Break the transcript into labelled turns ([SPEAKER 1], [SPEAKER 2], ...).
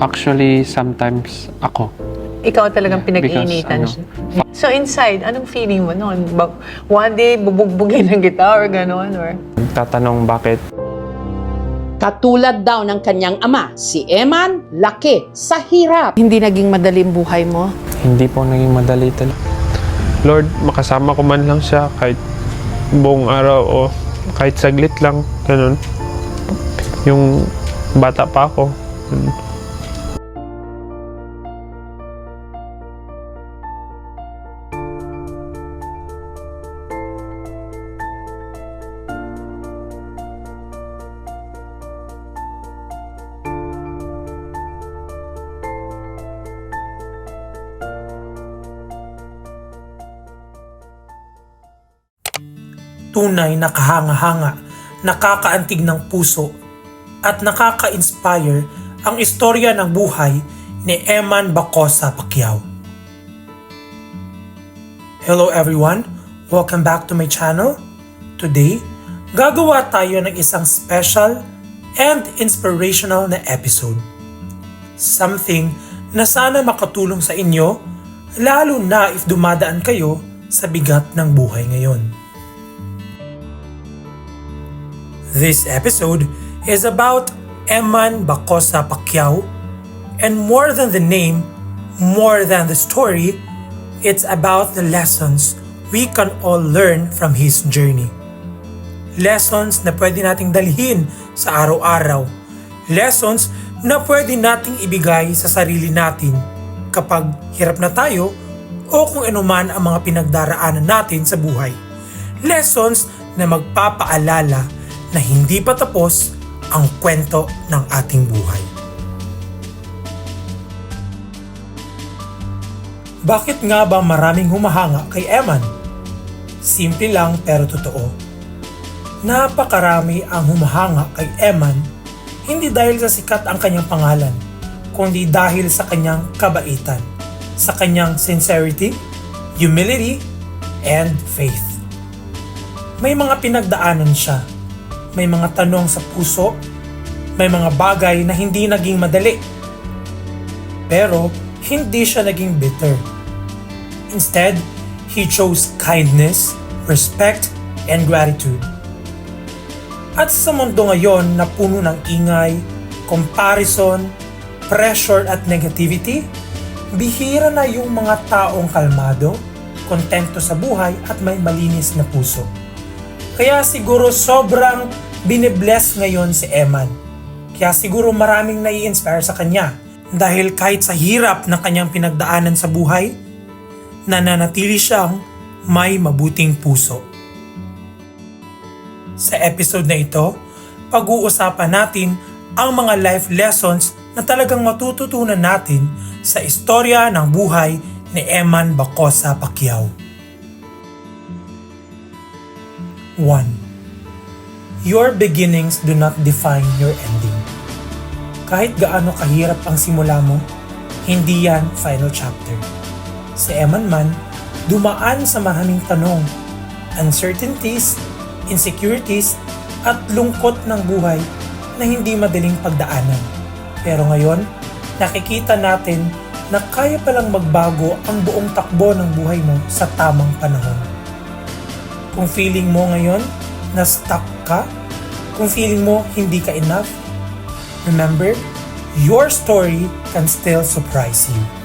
[SPEAKER 1] Actually, sometimes ako.
[SPEAKER 2] Ikaw talagang
[SPEAKER 1] Yeah,
[SPEAKER 2] pinag-iinitan
[SPEAKER 1] because,
[SPEAKER 2] siya. So inside, anong feeling mo noon? One day, bubugbugin ng kita or gano'n? Or...
[SPEAKER 1] Tatanong bakit
[SPEAKER 3] Katulad daw ng kanyang ama, si Eman, laki sa hirap.
[SPEAKER 2] Hindi naging madaling buhay mo?
[SPEAKER 1] hindi po naging madali talaga. Lord, makasama ko man lang siya kahit buong araw o kahit saglit lang, ganun. Yung bata pa ako. ganun.
[SPEAKER 4] Tunay na kahanga-hanga, nakakaantig ng puso, at nakaka-inspire ang istorya ng buhay ni Eman Bacosa Pacquiao. Hello everyone! Welcome back to my channel. Today, gagawa tayo ng isang special and inspirational na episode. Something na sana makatulong sa inyo, lalo na if dumadaan kayo sa bigat ng buhay ngayon. This episode is about Eman Bacosa Pacquiao, and more than the name, more than the story, it's about the lessons we can all learn from his journey. Lessons na pwede nating dalhin sa araw-araw. Lessons na pwede nating ibigay sa sarili natin kapag hirap na tayo o kung anuman ang mga pinagdaraanan natin sa buhay. Lessons na magpapaalala na hindi pa tapos ang kwento ng ating buhay. Bakit nga ba maraming humahanga kay Eman? Simple lang pero totoo. Napakarami ang humahanga kay Eman hindi dahil sa sikat ang kanyang pangalan, kundi dahil sa kanyang kabaitan, sa kanyang sincerity, humility, and faith. May mga pinagdaanan siya may mga tanong sa puso, may mga bagay na hindi naging madali. Pero hindi siya naging bitter. Instead, he chose kindness, respect, and gratitude. At sa mundo ngayon na puno ng ingay, comparison, pressure at negativity, bihira na yung mga taong kalmado, kontento sa buhay at may malinis na puso. Kaya siguro sobrang binibless ngayon si Eman. Kaya siguro maraming nai-inspire sa kanya dahil kahit sa hirap ng kanyang pinagdaanan sa buhay, nananatili siyang may mabuting puso. Sa episode na ito, pag-uusapan natin ang mga life lessons na talagang matututunan natin sa istorya ng buhay ni Eman Bacosa Pacquiao. 1. Your beginnings do not define your ending. Kahit gaano kahirap ang simula mo, hindi yan final chapter. Si Eman man, dumaan sa maraming tanong, uncertainties, insecurities, at lungkot ng buhay na hindi madaling pagdaanan. Pero ngayon, nakikita natin na kaya palang magbago ang buong takbo ng buhay mo sa tamang panahon. Kung feeling mo ngayon na stuck ka, kung feeling mo hindi ka enough, remember, your story can still surprise you.